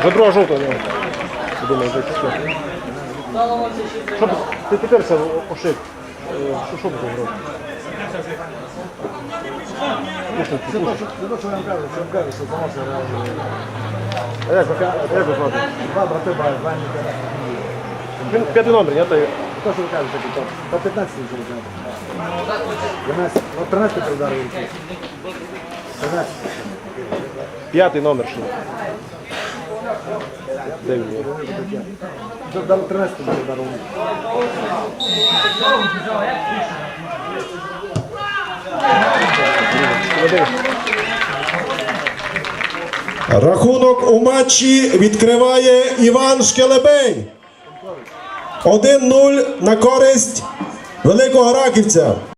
Вже друга жовта у нього. Я Думаю, що. Що ти тепер це ошиб? Е, Що, що б ти зробив? Пушник, Це то, що- я вам кажу, що я вам кажу, що заносить реально. А як, ви- звати? Два брати два. Він п'ятий номер, ні? Та й- То, що ви кажете, то, то 15 вже знаєте. 12, ну 13 передарив 13. П'ятий номер ще. Де він є? Це дав 13 передарив Рахунок у матчі відкриває Іван Шкелебень. 1-0 на користь Великого Раківця.